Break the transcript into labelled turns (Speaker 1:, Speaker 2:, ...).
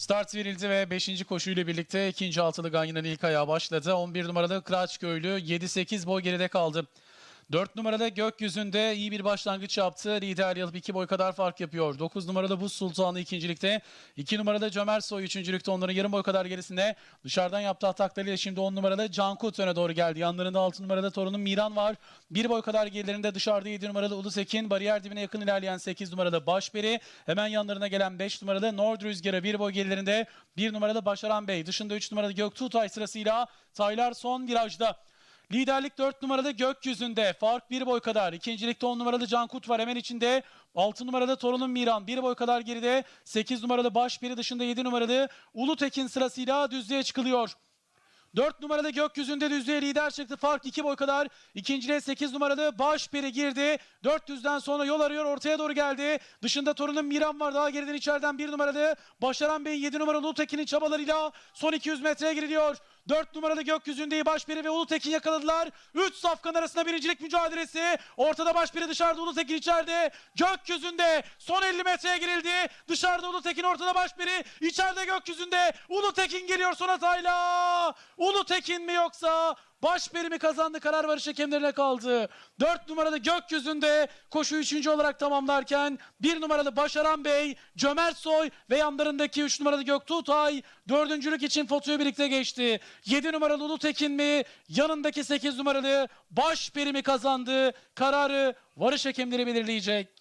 Speaker 1: Start verildi ve 5. koşuyla birlikte ikinci altılı Ganyan'ın ilk ayağı başladı. 11 numaralı Kıraçköylü 7-8 boy geride kaldı. 4 numarada gökyüzünde iyi bir başlangıç yaptı. Lider alıp 2 boy kadar fark yapıyor. 9 numarada Buz Sultanı ikincilikte. 2 numarada Cömert Soy üçüncülükte. Onların yarım boy kadar gerisinde. Dışarıdan yaptığı ataklarıyla şimdi 10 numarada Cankut öne doğru geldi. Yanlarında 6 numarada torunun Miran var. 1 boy kadar gerilerinde dışarıda 7 numarada Ulus Ekin. Bariyer dibine yakın ilerleyen 8 numarada Başberi. Hemen yanlarına gelen 5 numarada Nord Rüzgarı. 1 boy gerilerinde 1 numarada Başaran Bey. Dışında 3 numarada Göktuğtay sırasıyla Taylar son virajda. Liderlik 4 numaralı gökyüzünde. Fark 1 boy kadar. İkincilikte 10 numaralı Cankut var hemen içinde. 6 numarada Torunun Miran 1 boy kadar geride. 8 numaralı Başbiri dışında 7 numaralı Ulutekin sırasıyla düzlüğe çıkılıyor. 4 numaralı gökyüzünde düzlüğe lider çıktı. Fark 2 boy kadar. İkinciliğe 8 numaralı Başperi girdi. 400'den sonra yol arıyor. Ortaya doğru geldi. Dışında torunun Miran var. Daha geriden içeriden 1 numaralı Başaran Bey 7 numaralı Ulutekin'in çabalarıyla son 200 metreye giriliyor. 4 numaralı gökyüzünde Başperi ve Ulutekin yakaladılar. 3 safkan arasında birincilik mücadelesi. Ortada Başperi dışarıda Ulutekin içeride. Gökyüzünde son 50 metreye girildi. Dışarıda Ulutekin ortada Başperi. içeride gökyüzünde Ulutekin geliyor son hatayla. Ulutekin mi yoksa Başperi mi kazandı karar varış hakemlerine kaldı. 4 numaralı gökyüzünde koşu 3. olarak tamamlarken 1 numaralı Başaran Bey, Cömert Soy ve yanlarındaki 3 numaralı Göktuğtay dördüncülük için fotoyu birlikte geçti. 7 numaralı Ulutekin mi yanındaki 8 numaralı Başperi mi kazandı kararı varış hakemleri belirleyecek.